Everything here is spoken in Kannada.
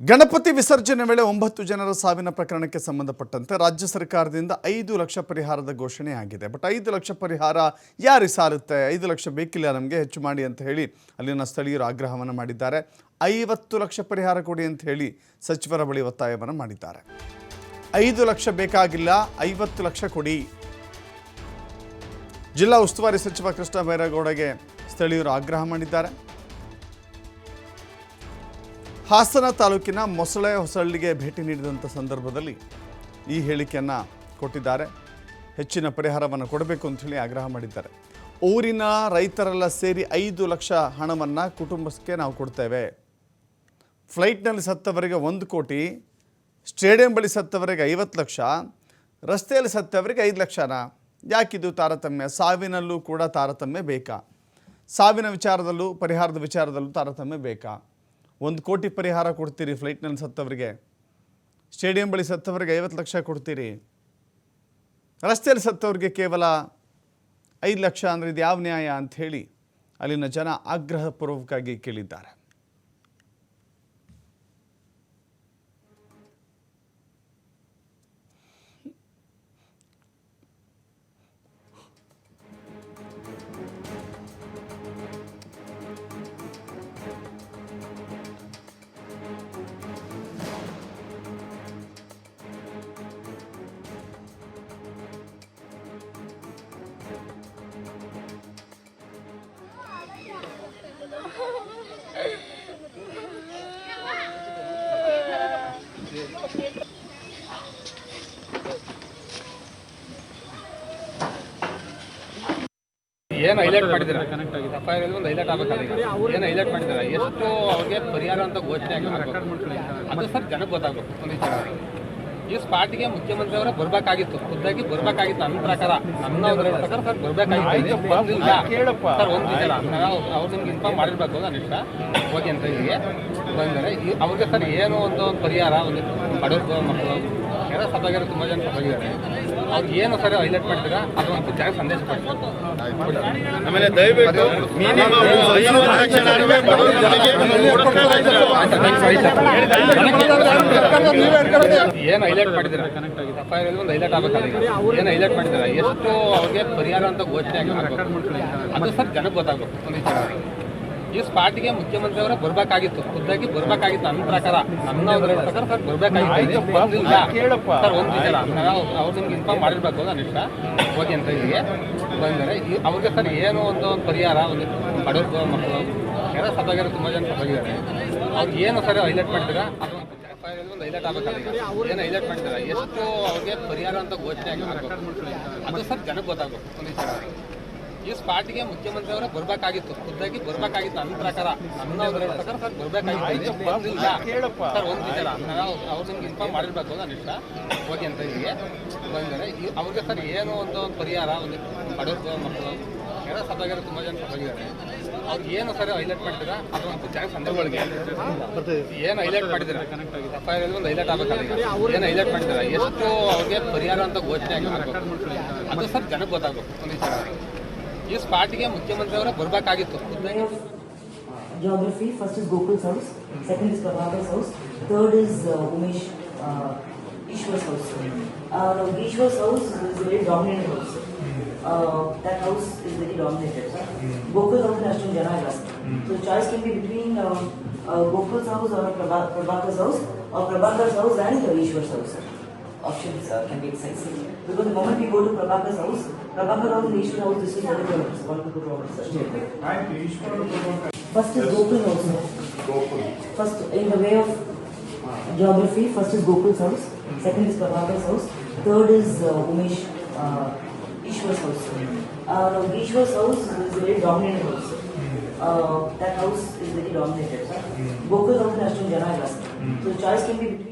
ಗಣಪತಿ ವಿಸರ್ಜನೆ ವೇಳೆ ಒಂಬತ್ತು ಜನರ ಸಾವಿನ ಪ್ರಕರಣಕ್ಕೆ ಸಂಬಂಧಪಟ್ಟಂತೆ ರಾಜ್ಯ ಸರ್ಕಾರದಿಂದ ಐದು ಲಕ್ಷ ಪರಿಹಾರದ ಘೋಷಣೆ ಆಗಿದೆ. ಬಟ್ ಐದು ಲಕ್ಷ ಪರಿಹಾರ ಯಾರಿಗೆ ಸಾರುತ್ತೆ? ಐದು ಲಕ್ಷ ಬೇಕಿಲ್ಲ ನಮಗೆ, ಹೆಚ್ಚು ಮಾಡಿ ಅಂತ ಹೇಳಿ ಅಲ್ಲಿನ ಸ್ಥಳೀಯರು ಆಗ್ರಹವನ್ನು ಮಾಡಿದ್ದಾರೆ. ಐವತ್ತು ಲಕ್ಷ ಪರಿಹಾರ ಕೊಡಿ ಅಂತ ಹೇಳಿ ಸಚಿವರ ಬಳಿ ಒತ್ತಾಯವನ್ನು ಮಾಡಿದ್ದಾರೆ. ಐದು ಲಕ್ಷ ಬೇಕಾಗಿಲ್ಲ, ಐವತ್ತು ಲಕ್ಷ ಕೊಡಿ. ಜಿಲ್ಲಾ ಉಸ್ತುವಾರಿ ಸಚಿವ ಕೃಷ್ಣ ಬೈರೇಗೌಡಗೆ ಸ್ಥಳೀಯರು ಆಗ್ರಹ ಮಾಡಿದ್ದಾರೆ. ಹಾಸನ ತಾಲೂಕಿನ ಮೊಸಳೆ ಹೊಸಳ್ಳಿಗೆ ಭೇಟಿ ನೀಡಿದಂಥ ಸಂದರ್ಭದಲ್ಲಿ ಈ ಹೇಳಿಕೆಯನ್ನು ಕೊಟ್ಟಿದ್ದಾರೆ. ಹೆಚ್ಚಿನ ಪರಿಹಾರವನ್ನು ಕೊಡಬೇಕು ಅಂಥೇಳಿ ಆಗ್ರಹ ಮಾಡಿದ್ದಾರೆ. ಊರಿನ ರೈತರೆಲ್ಲ ಸೇರಿ ಐದು ಲಕ್ಷ ಹಣವನ್ನು ಕುಟುಂಬಕ್ಕೆ ನಾವು ಕೊಡ್ತೇವೆ. ಫ್ಲೈಟ್ನಲ್ಲಿ ಸತ್ತವರಿಗೆ ಒಂದು ಕೋಟಿ, ಸ್ಟೇಡಿಯಂ ಬಳಿ ಸತ್ತವರಿಗೆ ಐವತ್ತು ಲಕ್ಷ, ರಸ್ತೆಯಲ್ಲಿ ಸತ್ತವರಿಗೆ ಐದು ಲಕ್ಷನ. ಯಾಕಿದು ತಾರತಮ್ಯ? ಸಾವಿನಲ್ಲೂ ಕೂಡ ತಾರತಮ್ಯ ಬೇಕಾ? ಸಾವಿನ ವಿಚಾರದಲ್ಲೂ, ಪರಿಹಾರದ ವಿಚಾರದಲ್ಲೂ ತಾರತಮ್ಯ ಬೇಕಾ? ಒಂದು ಕೋಟಿ ಪರಿಹಾರ ಕೊಡ್ತೀರಿ ಫ್ಲೈಟ್ನಲ್ಲಿ ಸತ್ತವರಿಗೆ. ಸ್ಟೇಡಿಯಂ ಬಳಿ ಸತ್ತವರಿಗೆ ಐವತ್ತು ಲಕ್ಷ ಕೊಡ್ತೀರಿ. ರಸ್ತೆಯಲ್ಲಿ ಸತ್ತವ್ರಿಗೆ ಕೇವಲ ಐದು ಲಕ್ಷ ಅಂದರೆ ಇದು ಯಾವ ನ್ಯಾಯ ಅಂಥೇಳಿ ಅಲ್ಲಿನ ಜನ ಆಗ್ರಹಪೂರ್ವಕವಾಗಿ ಕೇಳಿದ್ದಾರೆ. ಏನು ಹೈಲೈಟ್ ಮಾಡಿದ್ದೀರಾ? ಎಫ್ ಐ ಆರ್ ಒಂದು ಹೈಲೈಟ್ ಆಗಬೇಕಾದ್ರೆ ಏನು ಹೈಲೈಟ್ ಮಾಡಿದ್ದೀರಾ? ಎಷ್ಟು ಅವ್ರಿಗೆ ಪರಿಹಾರ ಅಂತ ಘೋಷಣೆ ಆಗಿ ಅದು ಸರ್ ಜನಕ್ಕೆ ಗೊತ್ತಾಗಬೇಕು ಒಂದು ವಿಚಾರ. ಈ ಸ್ಪಾಟಿಗೆ ಮುಖ್ಯಮಂತ್ರಿ ಅವರೇ ಬರಬೇಕಾಗಿತ್ತು. ಖುದ್ದಾಗಿ ಬರಬೇಕಾಗಿತ್ತು ನನ್ನ ಪ್ರಕಾರ. ನನ್ನ ಒಂದು ಪ್ರಕಾರ ಸರ್ ಬರಬೇಕಾಗಿತ್ತು. ಸರ್ ಒಂದು ವಿಚಾರ. ಅವ್ರು ನಿಮ್ಗೆ ಇನ್ಫಾರ್ಮ್ ಮಾಡಿರ್ಬೇಕು ಅನಿಷ್ಟ ಓಕೆ ಅಂತ ಇಲ್ಲಿಗೆ ಬಂದರೆ ಈ- ಅವ್ರಿಗೆ ಸರ್ ಏನು ಒಂದು ಒಂದು ಪರಿಹಾರ ಒಂದು ಬಡವರು ಮಕ್ಕಳು ಯಾರೋ ಸತ್ತಾಗಿರೋ ತುಂಬ ಜನ ಸತ್ತಾಗಿದ್ದಾರೆ. ಅವ್ರಿಗೆ ಏನು ಸರ್ ಹೈಲೈಟ್ ಮಾಡ್ತೀರಾ ಅದು ಒಂದು ಜಾಗ ಸಂದೇಶ ಆಮೇಲೆ ದಯವಿಟ್ಟು ಏನು ಹೈಲೈಟ್ ಮಾಡಿದ್ದೀರಾ? ಎಫ್ ಐ ಒಂದು ಹೈಲೈಟ್ ಆಗಬೇಕಾದ್ರೆ ಏನು ಹೈಲೈಟ್ ಮಾಡಿದ್ದೀರಾ? ಎಷ್ಟು ಅವ್ರಿಗೆ ಪರಿಹಾರ ಅಂತ ಘೋಷಣೆ ಆಗಿ ಅದು ಸರ್ ಜನಕ್ಕೆ ಗೊತ್ತಾಗಬೇಕು. ಒಂದು ವಿಚಾರ. ಈ ಸ್ಪಾಟ್ಗೆ ಮುಖ್ಯಮಂತ್ರಿ ಅವರೇ ಬರ್ಬೇಕಾಗಿತ್ತು. ಖುದ್ದಾಗಿ ಬರ್ಬೇಕಾಗಿತ್ತು. ನನ್ನ ಪ್ರಕಾರ ನನ್ನ ಪ್ರಕಾರ ಸರ್ ಬರ್ಬೇಕಾಗಿತ್ತು. ಸರ್ ಒಂದು ಅವ್ರು ನಿಮ್ಗೆ ಇನ್ಫಾರ್ಮ್ ಮಾಡಿರ್ಬೇಕು ನನ್ನ ಇಷ್ಟ ಹೋಗಿ ಅಂತ ಇಲ್ಲಿಗೆ ಬಂದರೆ ಅವ್ರಿಗೆ ಸರ್ ಏನು ಒಂದು ಒಂದು ಪರಿಹಾರ ಒಂದು ಬಡವರು ಮಕ್ಕಳು. ಯಾರೋ ತುಂಬಾ ತುಂಬ ಜನ ಸತ್ತಾಗಿದ್ದಾರೆ ಅವ್ರಿಗೆ ಏನು ಸರ್ ಹೈಲೈಟ್ ಮಾಡ್ತೀರಾ ಒಂದು ಹೈಲೈಟ್ ಆಗಬೇಕಾದ್ರೆ ಏನು ಹೈಲೈಟ್ ಮಾಡ್ತೀರಾ ಎಷ್ಟು ಅವ್ರಿಗೆ ಪರಿಹಾರ ಅಂತ ಘೋಷಣೆ ಆಗಿ ಅದು ಸರ್ ಜನಕ್ಕೆ ಗೊತ್ತಾಗಬೇಕು. ಒಂದು ವಿಚಾರ. ಈ ಸ್ಪಾಟಿಗೆ ಮುಖ್ಯಮಂತ್ರಿ ಅವರೇ ಬರ್ಬೇಕಾಗಿತ್ತು. ಖುದ್ದಾಗಿ ಬರ್ಬೇಕಾಗಿತ್ತು. ನನ್ನ ಪ್ರಕಾರ ನನ್ನ ಪ್ರಕಾರ ಸರ್ ಬರಬೇಕಾಗಿತ್ತು. ಸರ್ ಒಂದು ವಿಚಾರ. ಅವ್ರು ನಿಮ್ಗೆ ಇನ್ಫಾರ್ಮ್ ಮಾಡಿರ್ಬೇಕು ನನ್ನ ಓಕೆ ಅಂತ ಇಲ್ಲಿಗೆ ಬಂದರೆ ಅವ್ರಿಗೆ ಸರ್ ಏನು ಒಂದು ಒಂದು ಪರಿಹಾರ ಒಂದು ಬಡವ್ರ ಮಕ್ಕಳು ಏನೋ ಸತ್ತಾಗಿರೋ ತುಂಬ ಜನ ಸತ್ತಾಗಿದ್ದಾರೆ ಅವ್ರಿಗೆ ಏನು ಸರ್ ಹೈಲೈಟ್ ಮಾಡ್ತೀರಾ ಅದು ಒಂದು ಜಾಗ ಸಂದರ್ಭಗಳಿಗೆ. ಏನು ಹೈಲೈಟ್ ಮಾಡಿದ್ದೀರಾ? ಎಫ್ ಐ ಆರ್ ಒಂದು ಹೈಲೈಟ್ ಆಗಬೇಕಾದ್ರೆ ಏನು ಹೈಲೈಟ್ ಮಾಡಿದ್ದೀರಾ? ಎಷ್ಟು ಅವ್ರಿಗೆ ಪರಿಹಾರ ಅಂತ ಘೋಷಣೆ ಆಗಿ ಅದು ಸರ್ ಜನಕ್ಕೆ ಗೊತ್ತಾಗಬೇಕು. ಒಂದು ವಿಚಾರ. ಈ ಸ್ಪಾಟಿಗೆ ಮುಖ್ಯಮಂತ್ರಿ ಅವರೇ ಬರಬೇಕಾಗಿತ್ತು ಖುದ್ದಾಗಿ geography. First is Gokul's house, second is Prabhakar's house, third is uh, Umesh uh, Ishwar's house. Uh, now Ishwar's house is a very dominant house. Uh, that house is very dominated. Sir. Gokul's house has to Jana last. So the choice can be between uh, uh, Gokul's house or Prabha- Prabhakar's house or Prabhakar's house and uh, Ishwar's house. Options uh, can be exciting. Because the moment we go to Prabhakar's house, Prabhakar house and Ishwar house, this is one of the one of the problems. First is Gokul house. First, in the way of geography, first is Gokul's house, second is Prabhakar's house, third is uh, Umesh uh, Ishwar's house. Uh, Ishwar's house is a very dominant house. Uh, that house is very dominated. Sir. Gokul's house has to Jana. So the choice can be